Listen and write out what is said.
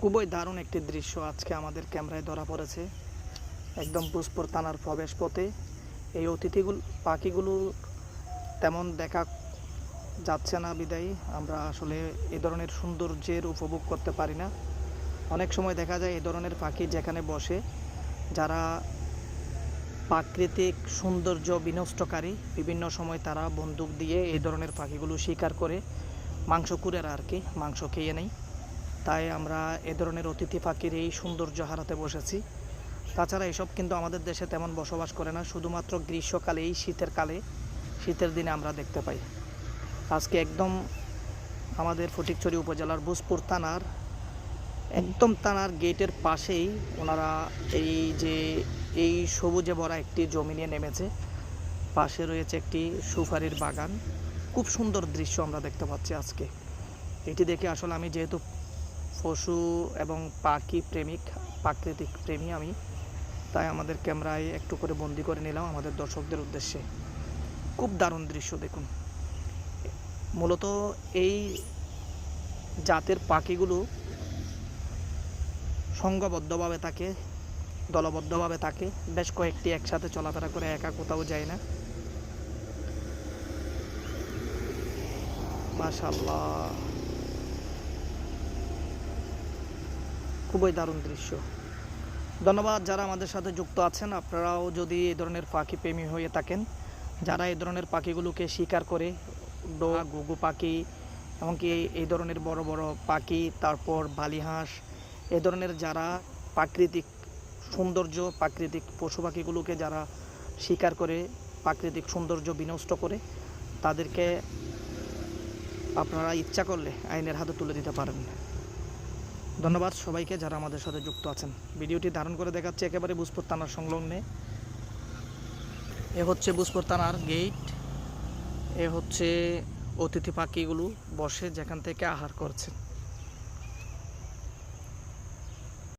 খুবই দারুণ একটি দৃশ্য আজকে আমাদের ক্যামেরায় ধরা পড়েছে। একদম পুষ্পর থানার প্রবেশ পথে এই অতিথিগুলো পাখিগুলো তেমন দেখা যাচ্ছে না বিদায়ী। আমরা আসলে এ ধরনের সৌন্দর্যের উপভোগ করতে পারি না। অনেক সময় দেখা যায় এ ধরনের পাখি যেখানে বসে, যারা প্রাকৃতিক সৌন্দর্য বিনষ্টকারী, বিভিন্ন সময় তারা বন্দুক দিয়ে এই ধরনের পাখিগুলো শিকার করে মাংস কুড়েরা আর কি, মাংস খেয়ে নেই তাই আমরা এ ধরনের অতিথি পাখির এই সৌন্দর্য হারাতে বসেছি। তাছাড়া এসব কিন্তু আমাদের দেশে তেমন বসবাস করে না, শুধুমাত্র গ্রীষ্মকালে, এই শীতের কালে, শীতের দিনে আমরা দেখতে পাই। আজকে একদম আমাদের ফটিকছড়ি উপজেলার বুসপুর থানার, একদম থানার গেটের পাশেই ওনারা এই যে, এই সবুজে ভরা একটি জমি নিয়ে নেমেছে। পাশে রয়েছে একটি সুপারির বাগান। খুব সুন্দর দৃশ্য আমরা দেখতে পাচ্ছি আজকে। এটি দেখে আসলে আমি যেহেতু পশু এবং পাখি প্রেমিক, প্রাকৃতিক প্রেমী আমি। তাই আমাদের ক্যামেরায় একটু করে বন্দি করে নিলাম আমাদের দর্শকদের উদ্দেশ্যে। খুব দারুণ দৃশ্য, দেখুন। মূলত এই জাতের পাখিগুলো সংঘবদ্ধভাবে থাকে, দলবদ্ধভাবে থাকে। বেশ কয়েকটি একসাথে চলাফেরা করে একা কোথাও যায় না। মাশাল্লাহ খুবই দারুণ দৃশ্য। ধন্যবাদ যারা আমাদের সাথে যুক্ত আছেন। আপনারাও যদি এই ধরনের পাখি প্রেমী হয়ে থাকেন, যারা এই ধরনের পাখিগুলোকে শিকার করে ডোয়া গুগু পাখি, এমনকি এই ধরনের বড় বড় পাখি, তারপর বালিহাঁস, এ ধরনের যারা প্রাকৃতিক সৌন্দর্য, প্রাকৃতিক পশু পাখিগুলোকে যারা শিকার করে, প্রাকৃতিক সৌন্দর্য বিনষ্ট করে, তাদেরকে আপনারা ইচ্ছা করলে আইনের হাতে তুলে দিতে পারেন। ধন্যবাদ সবাইকে যারা আমাদের সাথে যুক্ত আছেন। ভিডিওটি ধারণ করে দেখাচ্ছে একেবারে বুসপুর থানার সংলগ্নে। এ হচ্ছে বুসপুর থানার গেট এ হচ্ছে অতিথি পাখিগুলো বসে যেখান থেকে আহার করছেন।